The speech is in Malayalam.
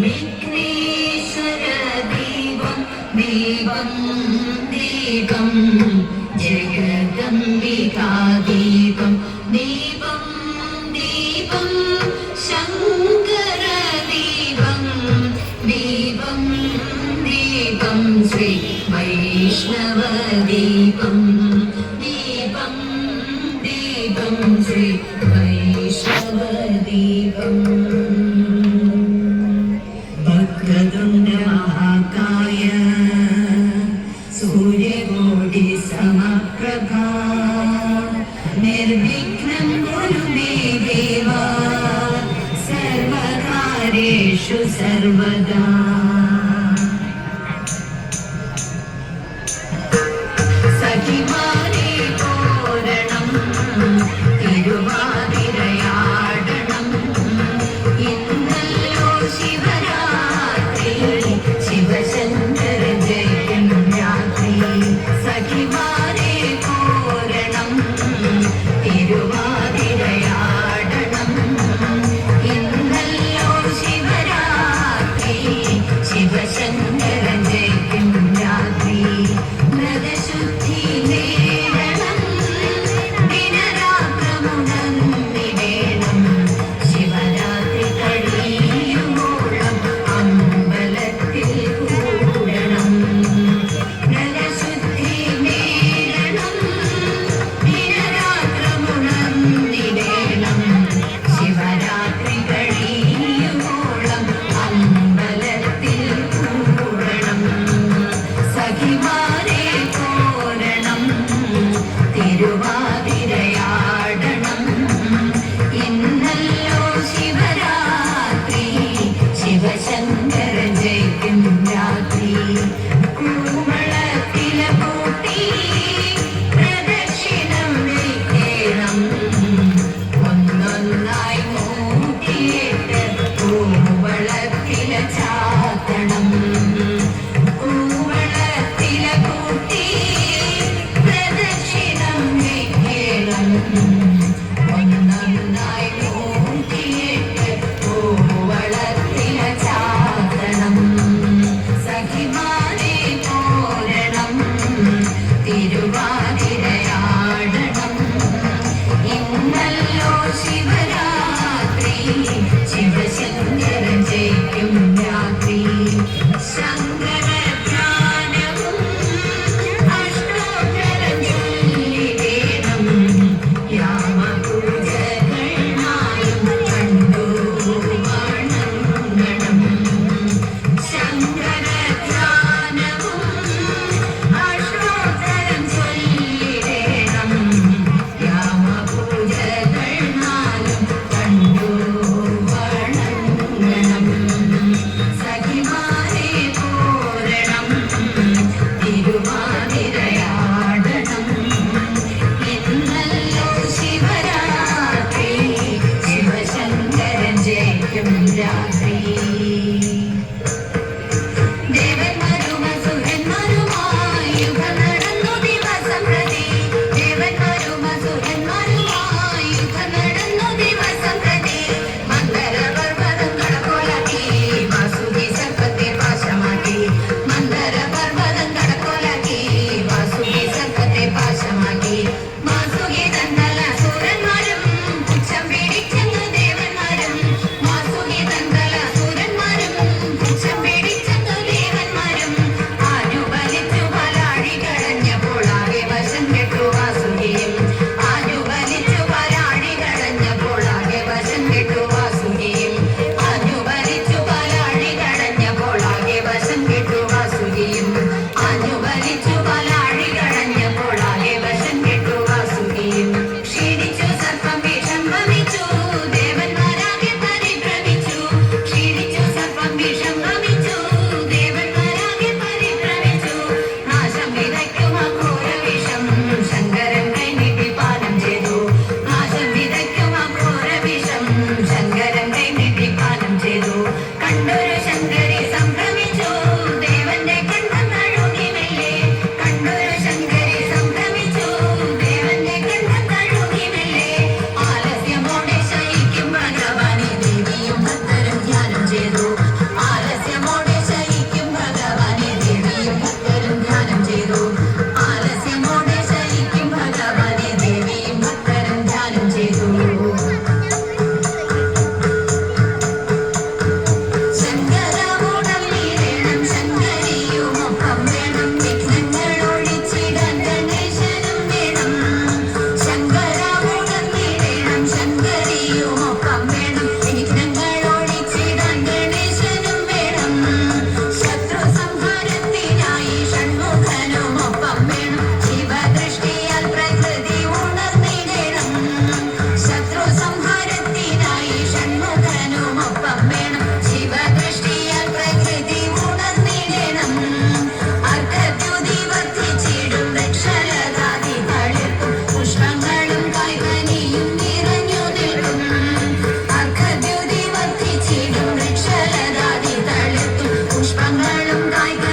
വിഘ്നേശ്വരദീപം ദീപം ദീപം ജഗദംബികാദീപം. ദീപം ദീപം ശങ്കരദീപം. ദീപം ദീപം ശ്രീ വൈഷ്ണവദീപം. ദീപം ദീപം സമപ്രഭ നിർവിഘ്നം ഗുരുമേ ദേവ സർവകാര്യേഷു സർവദാ. you Yeah. I